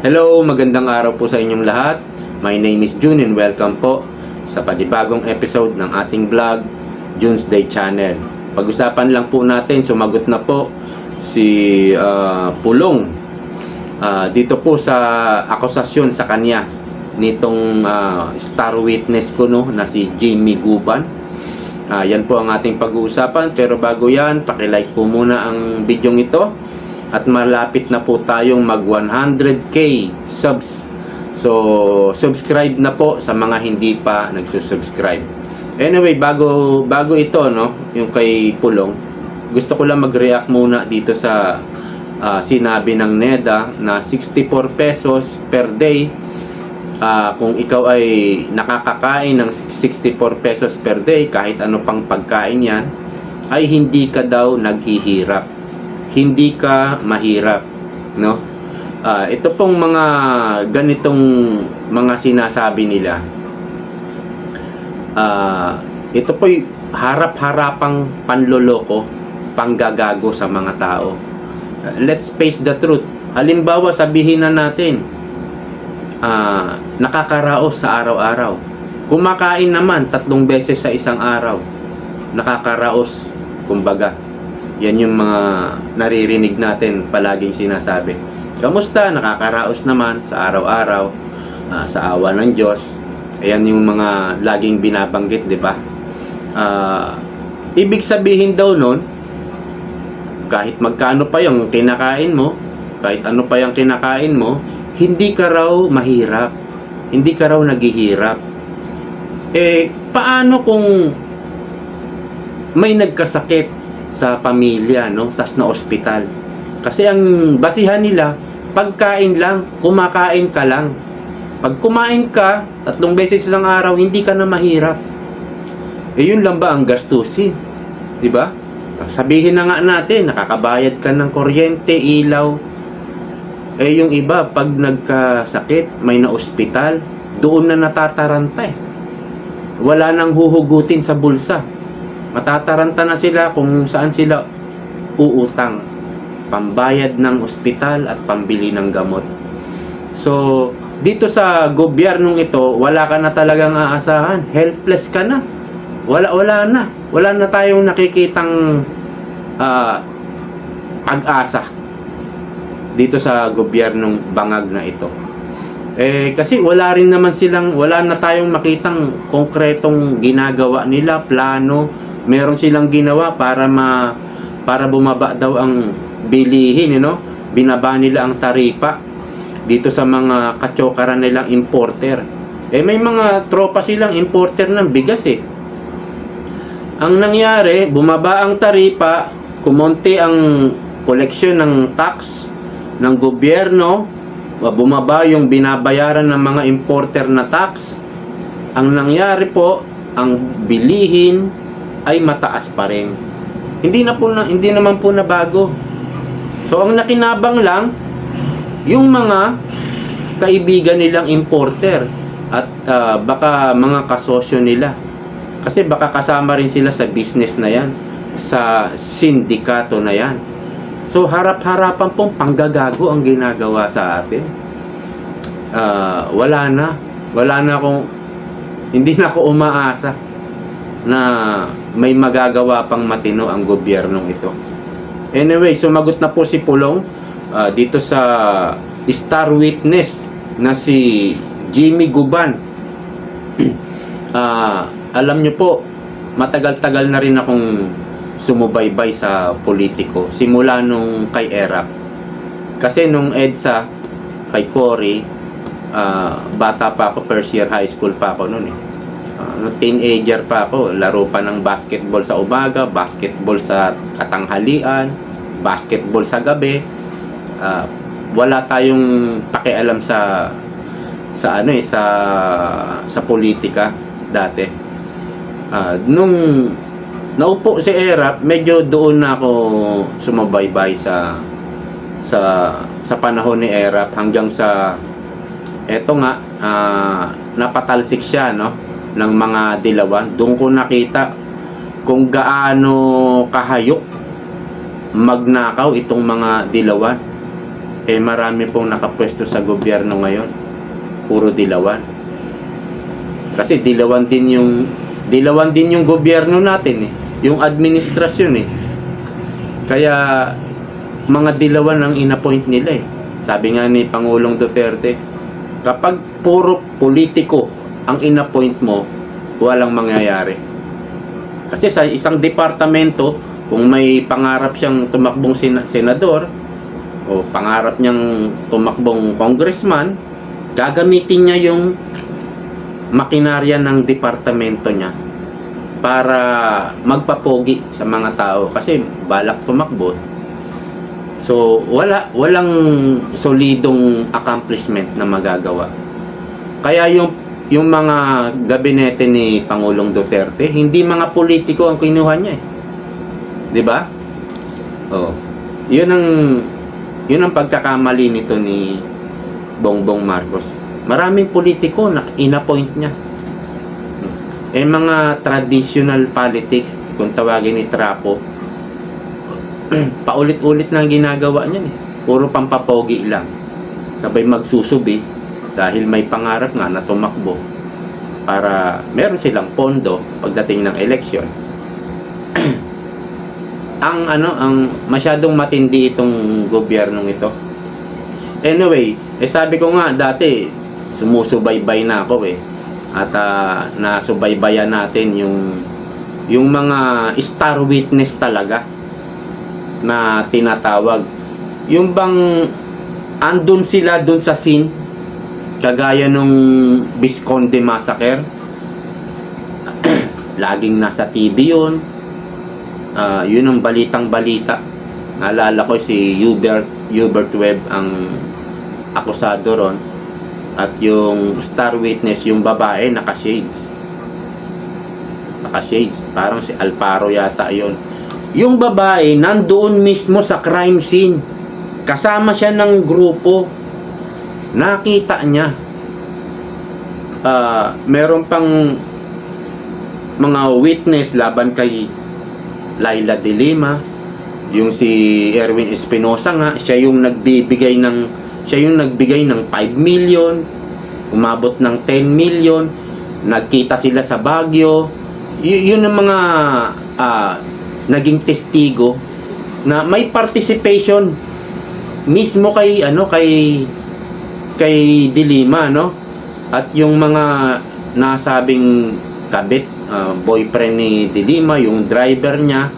Hello, magandang araw po sa inyong lahat. My name is June and welcome po sa panibagong episode ng ating vlog, June's Day Channel. Pag-usapan lang po natin, sumagot na po si ah, Pulong ah, dito po sa akusasyon sa kanya nitong ah, star witness ko no na si Jamie Guban. Ah, yan po ang ating pag-uusapan pero bago yan, paki-like po muna ang video ito at malapit na po tayong mag 100k subs. So, subscribe na po sa mga hindi pa nagsusubscribe. Anyway, bago bago ito no, yung kay Pulong, gusto ko lang mag-react muna dito sa ah, sinabi ng NEDA na 64 pesos per day Ah, kung ikaw ay nakakakain ng 64 pesos per day kahit ano pang pagkain yan ay hindi ka daw naghihirap hindi ka mahirap no Ah, ito pong mga ganitong mga sinasabi nila Ah, ito po'y harap-harapang panloloko panggagago sa mga tao Ah, let's face the truth halimbawa sabihin na natin ah, nakakaraos sa araw-araw. Kumakain naman tatlong beses sa isang araw. Nakakaraos, kumbaga. Yan yung mga naririnig natin palaging sinasabi. Kamusta? Nakakaraos naman sa araw-araw, ah, sa awa ng Diyos. Ayan yung mga laging binabanggit, di ba? Ah, ibig sabihin daw nun, kahit magkano pa yung kinakain mo, kahit ano pa yung kinakain mo, hindi ka raw mahirap. Hindi ka raw naghihirap. Eh, paano kung may nagkasakit sa pamilya, no? Tas na ospital. Kasi ang basihan nila, pagkain lang, kumakain ka lang. Pag kumain ka, tatlong beses isang araw, hindi ka na mahirap. Eh, yun lang ba ang gastusin? Di ba? Sabihin na nga natin, nakakabayad ka ng kuryente, ilaw, eh yung iba, pag nagkasakit, may na-ospital, doon na natataranta eh. Wala nang huhugutin sa bulsa. Matataranta na sila kung saan sila uutang. Pambayad ng ospital at pambili ng gamot. So, dito sa gobyernong ito, wala ka na talagang aasahan. Helpless ka na. Wala, wala na. Wala na tayong nakikitang ah, pag-asa dito sa gobyernong bangag na ito. Eh kasi wala rin naman silang wala na tayong makitang konkretong ginagawa nila, plano, meron silang ginawa para ma para bumaba daw ang bilihin, you know? Binaba nila ang taripa dito sa mga katsokaran nilang importer. Eh may mga tropa silang importer ng bigas eh. Ang nangyari, bumaba ang taripa, kumonti ang koleksyon ng tax ng gobyerno, bumaba yung binabayaran ng mga importer na tax. Ang nangyari po, ang bilihin ay mataas pa rin. Hindi na po na, hindi naman po na bago. So ang nakinabang lang yung mga kaibigan nilang importer at ah, baka mga kasosyo nila. Kasi baka kasama rin sila sa business na yan, sa sindikato na yan. So harap-harapan pong panggagago ang ginagawa sa atin. Ah, wala na. Wala na akong hindi na ako umaasa na may magagawa pang matino ang gobyernong ito. Anyway, sumagot na po si Pulong ah, dito sa Star Witness na si Jimmy Guban. Ah, alam nyo po, matagal-tagal na rin akong sumubaybay sa politiko simula nung kay Erap. Kasi nung EDSA, kay Cory, ah, bata pa ako, first year high school pa ako noon eh. Nung teenager pa ako, laro pa ng basketball sa umaga, basketball sa katanghalian, basketball sa gabi. Ah, wala tayong pakialam sa sa ano eh sa sa politika dati. Ah, nung naupo si Erap, medyo doon na ako sumabaybay sa sa sa panahon ni Erap hanggang sa eto nga ah, napatalsik siya no ng mga dilawan. Doon ko nakita kung gaano kahayok magnakaw itong mga dilawan. Eh marami pong nakapwesto sa gobyerno ngayon. Puro dilawan. Kasi dilawan din yung dilawan din yung gobyerno natin eh. Yung administrasyon eh. Kaya mga dilawan ang inappoint nila eh. Sabi nga ni Pangulong Duterte, kapag puro politiko ang inappoint mo, walang mangyayari. Kasi sa isang departamento, kung may pangarap siyang tumakbong sena- senador o pangarap niyang tumakbong congressman, gagamitin niya yung makinarya ng departamento niya para magpapogi sa mga tao kasi balak tumakbo. So, wala walang solidong accomplishment na magagawa. Kaya yung yung mga gabinete ni Pangulong Duterte, hindi mga politiko ang kinuha niya eh. 'Di ba? Oh. 'Yun ang 'yun ang pagkakamali nito ni Bongbong Marcos. Maraming politiko na inappoint niya. Eh mga traditional politics, kung tawagin ni Trapo, paulit-ulit na ang ginagawa niyan eh. Puro pampapogi lang. Sabay magsusubi dahil may pangarap nga na tumakbo para meron silang pondo pagdating ng eleksyon. ang ano, ang masyadong matindi itong gobyernong ito. Anyway, eh sabi ko nga dati sumusubaybay na ako eh. At ah, nasubaybayan natin yung yung mga star witness talaga na tinatawag. Yung bang andun sila dun sa scene kagaya nung Visconde Massacre laging nasa TV yun. Ah, yun ang balitang balita. Naalala ko si Hubert Hubert Webb ang akusado ron. At yung star witness yung babae naka shades naka shades parang si Alparo yata yon yung babae nandoon mismo sa crime scene. Kasama siya ng grupo nakita niya Ah, meron pang mga witness laban kay Laila de Lima. Yung si Erwin Espinosa nga siya yung nagbibigay ng siya yung nagbigay ng 5 million umabot ng 10 million. Nagkita sila sa Baguio. Y- yun ang mga ah, naging testigo na may participation mismo kay ano kay kay Dilima no? At yung mga nasabing kabit ah, boyfriend ni Dilima yung driver niya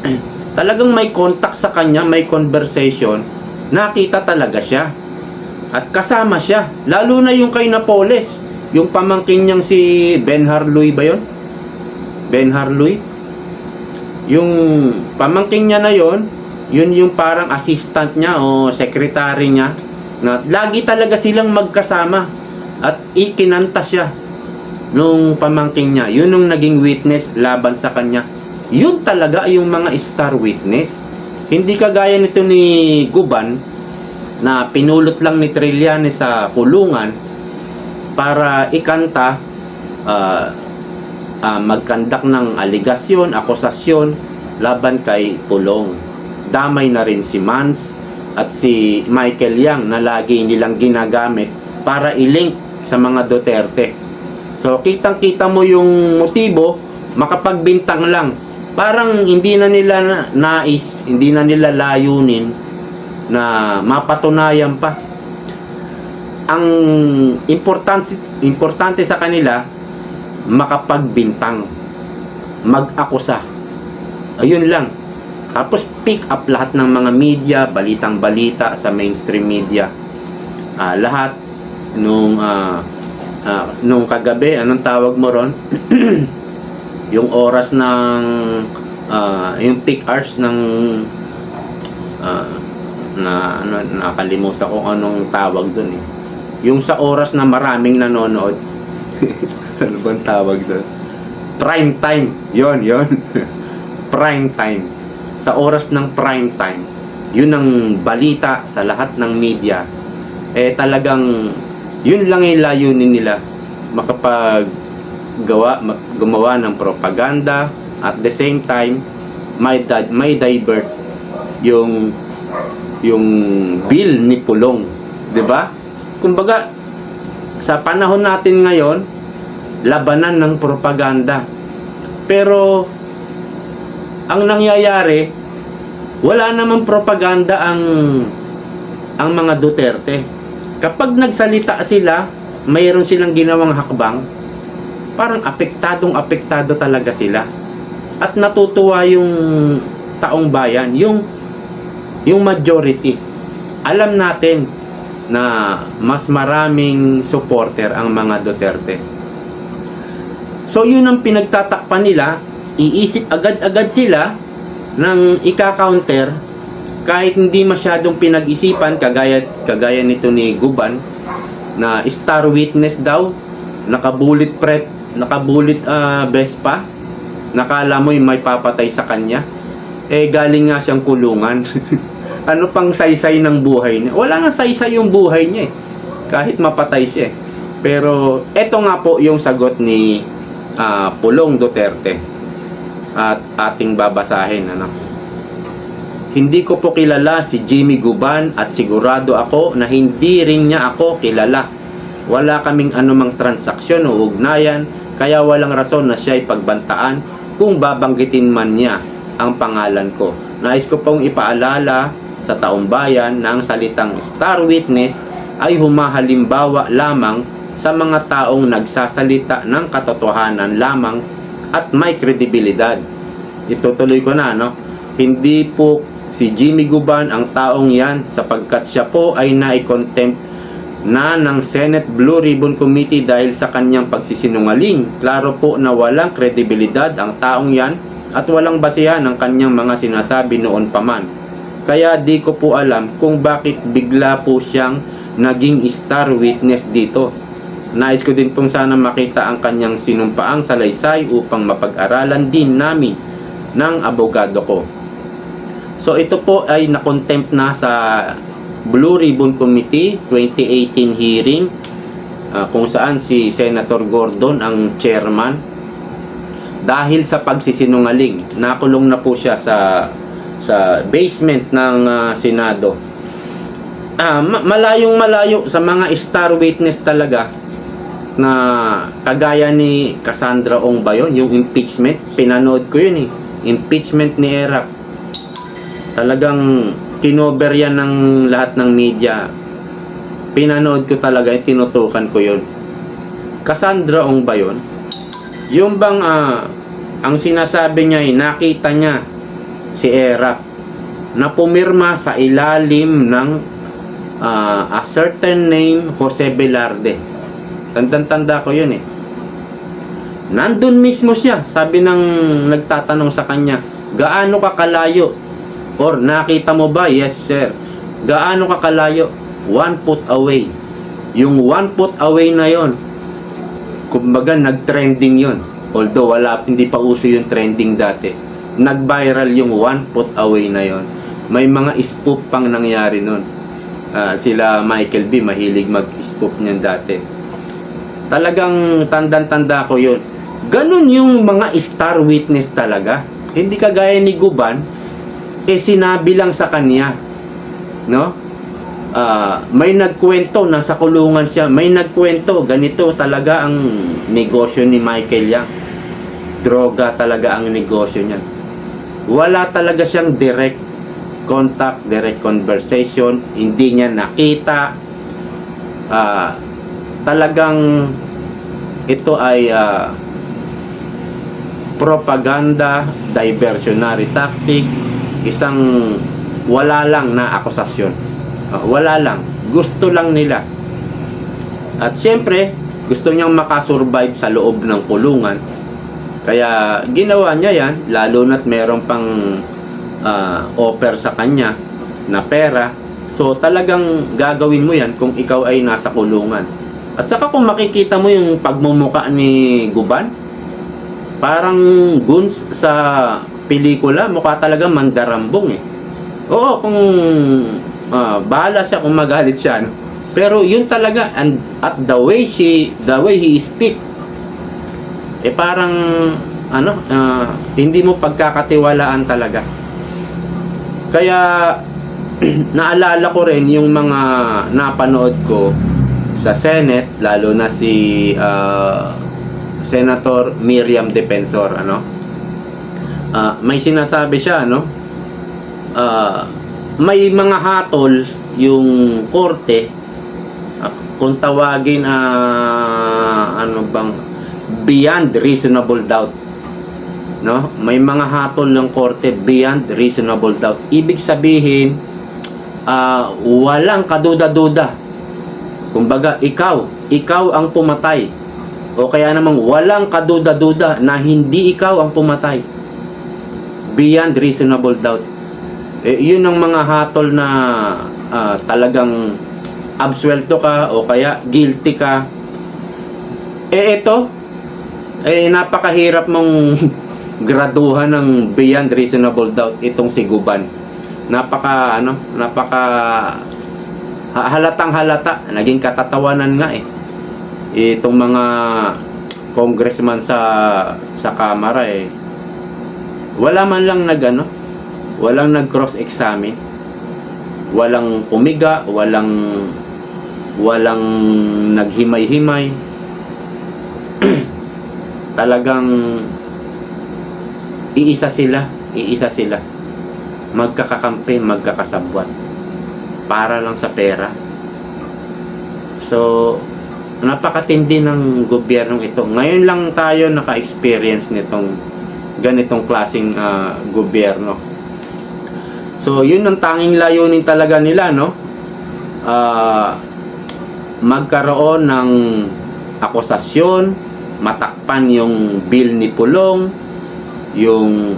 talagang may contact sa kanya may conversation nakita talaga siya. At kasama siya. Lalo na yung kay Napoles. Yung pamangkin niyang si Ben Harloy ba yun? Ben Harloy? Yung pamangkin niya na yon yun yung parang assistant niya o secretary niya na lagi talaga silang magkasama at ikinanta siya nung pamangkin niya. Yun yung naging witness laban sa kanya. Yun talaga yung mga star witness. Hindi kagaya nito ni Guban na pinulot lang ni Trillanes sa kulungan para ikanta ah, ah, magkandak ng aligasyon, akusasyon laban kay Pulong. Damay na rin si Mans at si Michael Yang na lagi nilang ginagamit para ilink sa mga Duterte. So kitang-kita mo yung motibo, makapagbintang lang. Parang hindi na nila na- nais, hindi na nila layunin na mapatunayan pa. Ang importante importante sa kanila makapagbintang, mag-akusa. Ayun lang. Tapos pick up lahat ng mga media, balitang balita sa mainstream media. Ah, lahat nung ah, ah, nung kagabi, anong tawag mo ron? yung oras ng ah, yung peak hours ng ah, na ano nakalimutan ko anong tawag doon eh. Yung sa oras na maraming nanonood. ano bang tawag doon? Prime time. Yon, yon. prime time. Sa oras ng prime time. Yun ang balita sa lahat ng media. Eh talagang yun lang yung layunin nila makapag gawa ma- gumawa ng propaganda at the same time may may divert yung yung bill ni Pulong, 'di ba? Kumbaga sa panahon natin ngayon, labanan ng propaganda. Pero ang nangyayari, wala namang propaganda ang ang mga Duterte. Kapag nagsalita sila, mayroon silang ginawang hakbang, parang apektadong apektado talaga sila. At natutuwa yung taong bayan, yung yung majority. Alam natin na mas maraming supporter ang mga Duterte. So yun ang pinagtatakpan nila, iisip agad-agad sila ng ika-counter kahit hindi masyadong pinag-isipan kagaya kagaya nito ni Guban na star witness daw nakabulit prep nakabulit uh, Vespa nakala mo may papatay sa kanya. Eh galing nga siyang kulungan. Ano pang saysay ng buhay niya? Wala nga saysay yung buhay niya eh. Kahit mapatay siya eh. pero eto nga po yung sagot ni ah, Pulong Duterte at ating babasahin ano hindi ko po kilala si Jimmy Guban at sigurado ako na hindi rin niya ako kilala. Wala kaming anumang transaksyon o ugnayan kaya walang rason na siya ay pagbantaan kung babanggitin man niya ang pangalan ko. Nais ko pong ipaalala sa taong bayan na ang salitang star witness ay humahalimbawa lamang sa mga taong nagsasalita ng katotohanan lamang at may kredibilidad. Itutuloy ko na, no? Hindi po si Jimmy Guban ang taong yan sapagkat siya po ay nai-contempt na ng Senate Blue Ribbon Committee dahil sa kanyang pagsisinungaling. Klaro po na walang kredibilidad ang taong yan at walang basihan ang kanyang mga sinasabi noon pa man. Kaya di ko po alam kung bakit bigla po siyang naging star witness dito. Nais ko din pong sana makita ang kanyang sinumpaang salaysay upang mapag-aralan din namin ng abogado ko. So ito po ay na-contempt na sa Blue Ribbon Committee 2018 hearing ah, kung saan si Senator Gordon ang chairman dahil sa pagsisinungaling nakulong na po siya sa sa basement ng ah, Senado ah, ma- malayong malayo sa mga star witness talaga na kagaya ni Cassandra Ong ba yun? yung impeachment pinanood ko yun eh. Impeachment ni Erap. Talagang kinover yan ng lahat ng media. Pinanood ko talaga eh, tinutukan ko yun. Cassandra Ong ba yun? yung bang ah, ang sinasabi niya ay nakita niya si Erap na pumirma sa ilalim ng ah, a certain name Jose Velarde tandang-tanda ko yun eh nandun mismo siya sabi ng nagtatanong sa kanya gaano ka kalayo Or nakita mo ba? Yes sir. Gaano ka kalayo? One foot away. Yung one foot away na yon, kumbaga nag-trending yon. Although wala, hindi pa uso yung trending dati. Nag-viral yung one foot away na yon. May mga spoof pang nangyari nun. Ah, sila Michael B. mahilig mag-spoof niyan dati. Talagang tandang-tanda ko yun. Ganun yung mga star witness talaga. Hindi kagaya ni Guban, eh sinabi lang sa kanya no Ah, may nagkwento nasa kulungan siya may nagkwento ganito talaga ang negosyo ni Michael Yang droga talaga ang negosyo niya wala talaga siyang direct contact direct conversation hindi niya nakita Ah, talagang ito ay ah, propaganda diversionary tactic isang wala lang na akusasyon. Ah, wala lang. Gusto lang nila. At siyempre, gusto niyang makasurvive sa loob ng kulungan. Kaya ginawa niya yan, lalo na't meron pang ah, offer sa kanya na pera. So talagang gagawin mo yan kung ikaw ay nasa kulungan. At saka kung makikita mo yung pagmumuka ni Guban, parang guns sa pelikula, mukha talaga mandarambong eh. Oo, kung ah, bahala siya kung magalit siya. No? Pero yun talaga, and at the way she, the way he speak, eh parang, ano, ah, hindi mo pagkakatiwalaan talaga. Kaya, naalala ko rin yung mga napanood ko sa Senate, lalo na si ah, Senator Miriam Defensor, ano? Ah, may sinasabi siya, no? Ah, may mga hatol yung korte ah, kung tawagin ah, ano bang beyond reasonable doubt no may mga hatol ng korte beyond reasonable doubt ibig sabihin ah, walang kaduda-duda kumbaga ikaw ikaw ang pumatay. O kaya namang walang kaduda-duda na hindi ikaw ang pumatay. Beyond reasonable doubt. Eh, yun ang mga hatol na ah, talagang absuelto ka o kaya guilty ka. Eh ito eh napakahirap mong graduhan ng beyond reasonable doubt itong si Guban. Napaka ano napaka halatang halata. Naging katatawanan nga eh. Itong mga congressman sa sa kamara eh. Wala man lang nag ano walang nag cross examine walang pumiga walang walang naghimay-himay. Talagang iisa sila iisa sila. Magkakakampi magkakasabwat para lang sa pera. So napakatindi ng gobyernong ito. Ngayon lang tayo naka-experience nitong ganitong klasing ah, gobyerno. So yun ang tanging layunin talaga nila no? Ah, magkaroon ng akusasyon matakpan yung bill ni Pulong yung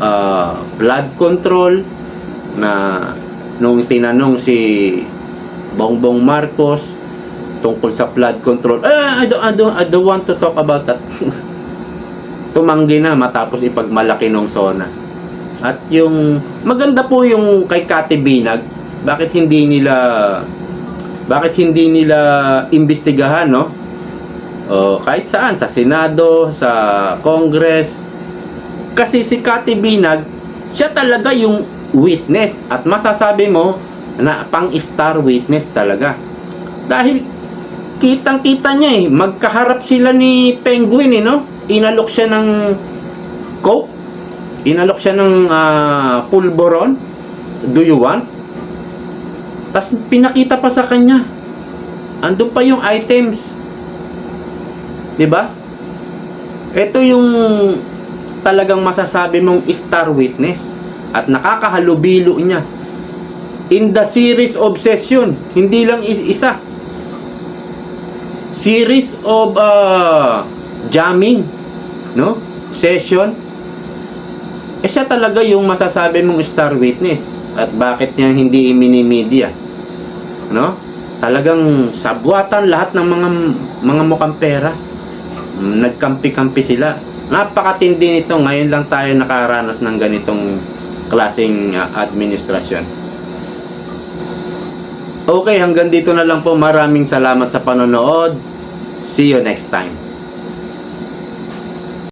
ah, blood control na nung tinanong si Bongbong Marcos tungkol sa flood control eh, I, don't, I, don't, I don't want to talk about that. Tumanggi na matapos ipagmalaki nung SONA at yung maganda po yung kay Kati Binag. Bakit hindi nila bakit hindi nila imbestigahan no? O kahit saan sa Senado sa Congress. Kasi si Kati Binag siya talaga yung witness. At masasabi mo na pang star witness talaga. Dahil kitang kita niya eh magkaharap sila ni Penguin eh no? Inalok siya ng coke. Inalok siya ng ah, pulboron do you want? Tapos pinakita pa sa kanya. Andun pa yung items. 'di ba ito yung talagang masasabi mong star witness at nakakahalubilo niya. In the series of session hindi lang is- isa. Series of uh, jamming no? Session. Eh siya talaga yung masasabi mong star witness. At bakit niya hindi imini-media? No? Talagang sabwatan lahat ng mga mga mukhang pera. Nagkampi-kampi sila. Napakatindi nito. Ngayon lang tayo nakaranas ng ganitong klaseng uh, administrasyon. Okay hanggang dito na lang po. Maraming salamat sa panonood. See you next time